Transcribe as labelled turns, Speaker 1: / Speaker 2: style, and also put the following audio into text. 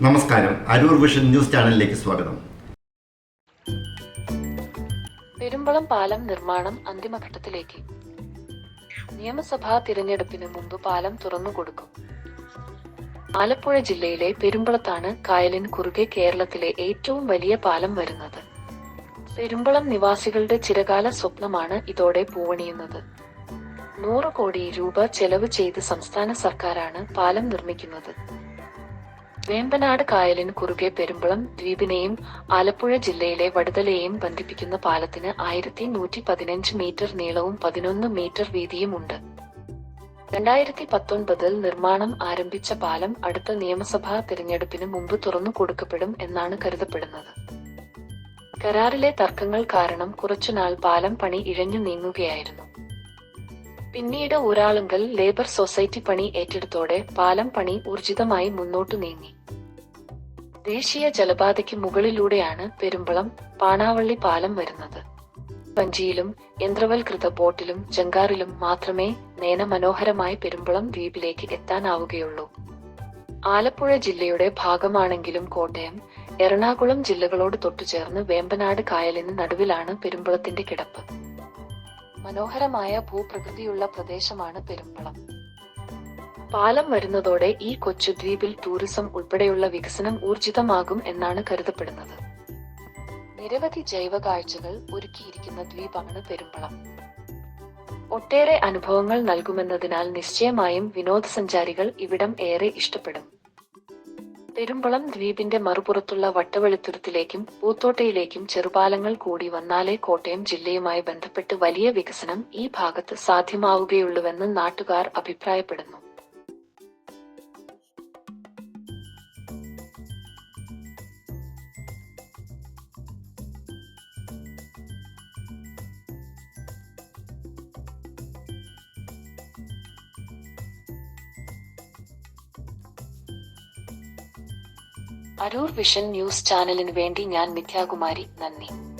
Speaker 1: നമസ്കാരം. Aroor vision news ചാനലിലേക്ക് സ്വാഗതം.
Speaker 2: പെരുമ്പളം പാലം നിർമ്മാണം അന്തിമഘട്ടത്തിലേക്ക്. നിയമസഭാ തിരഞ്ഞെടുപ്പിന് മുമ്പ് പാലം തുറന്നുകൊടുക്കും ആലപ്പുഴ ജില്ലയിലെ പെരുമ്പളത്താണ് കായലിന് കുറുകെ കേരളത്തിലെ ഏറ്റവും വലിയ പാലം വരുന്നത്. പെരുമ്പളം നിവാസികളുടെ ചിരകാല സ്വപ്നമാണ് ഇതോടെ പൂവണിയുന്നത്. നൂറ് കോടി രൂപ ചെലവ് ചെയ്ത് സംസ്ഥാന സർക്കാരാണ് പാലം നിർമ്മിക്കുന്നത്. വേമ്പനാട് കായലിന് കുറുകെ പെരുമ്പളം ദ്വീപിനെയും ആലപ്പുഴ ജില്ലയിലെ വടുതലയെയും ബന്ധിപ്പിക്കുന്ന പാലത്തിന് ആയിരത്തി നൂറ്റി പതിനഞ്ച് മീറ്റർ നീളവും പതിനൊന്ന് മീറ്റർ വീതിയുമുണ്ട്. രണ്ടായിരത്തി പത്തൊൻപതിൽ നിർമ്മാണം ആരംഭിച്ച പാലം അടുത്ത നിയമസഭാ തിരഞ്ഞെടുപ്പിന് മുമ്പ് തുറന്നു കൊടുക്കപ്പെടും എന്നാണ് കരുതപ്പെടുന്നത്. കരാറിലെ തർക്കങ്ങൾ കാരണം കുറച്ചുനാൾ പാലം പണി ഇഴഞ്ഞു നീങ്ങുകയായിരുന്നു. പിന്നീട് ഊരാളുങ്കൽ ലേബർ സൊസൈറ്റി പണി ഏറ്റെടുത്തോടെ പാലം പണി ഊർജിതമായി മുന്നോട്ടു നീങ്ങി. ദേശീയ ജലപാതയ്ക്ക് മുകളിലൂടെയാണ് പെരുമ്പളം പാണാവള്ളി പാലം വരുന്നത്. വഞ്ചിയിലും യന്ത്രവൽകൃത ബോട്ടിലും ജങ്കാറിലും മാത്രമേ നയനമനോഹരമായ പെരുമ്പളം ദ്വീപിലേക്ക് എത്താനാവുകയുള്ളൂ. ആലപ്പുഴ ജില്ലയുടെ ഭാഗമാണെങ്കിലും കോട്ടയം എറണാകുളം ജില്ലകളോട് തൊട്ടുചേർന്ന് വേമ്പനാട് കായലിന് നടുവിലാണ് പെരുമ്പളത്തിന്റെ കിടപ്പ്. മനോഹരമായ ഭൂപ്രകൃതിയുള്ള പ്രദേശമാണ് പെരുമ്പളം. പാലം വരുന്നതോടെ ഈ കൊച്ചു ദ്വീപിൽ ടൂറിസം ഉൾപ്പെടെയുള്ള വികസനം ഊർജിതമാകും എന്നാണ് കരുതപ്പെടുന്നത്. നിരവധി ജൈവ കാഴ്ചകൾ ഒരുക്കിയിരിക്കുന്ന ദ്വീപാണ് പെരുമ്പളം. ഒട്ടേറെ അനുഭവങ്ങൾ നൽകുമെന്നതിനാൽ നിശ്ചയമായും വിനോദസഞ്ചാരികൾ ഇവിടം ഏറെ ഇഷ്ടപ്പെടും. പെരുമ്പളം ദ്വീപിന്റെ മറുപുറത്തുള്ള വട്ടവെളുത്തുരുത്തിലേക്കും പൂത്തോട്ടയിലേക്കും ചെറുപാലങ്ങൾ കൂടി വന്നാലേ കോട്ടയം ജില്ലയുമായി ബന്ധപ്പെട്ട് വലിയ വികസനം ഈ ഭാഗത്ത് സാധ്യമാവുകയുള്ളൂവെന്ന് നാട്ടുകാർ അഭിപ്രായപ്പെടുന്നു അരൂർ വിഷൻ ന്യൂസ് ചാനലിനു വേണ്ടി ഞാൻ മിഥ്യാകുമാരി. നന്ദി.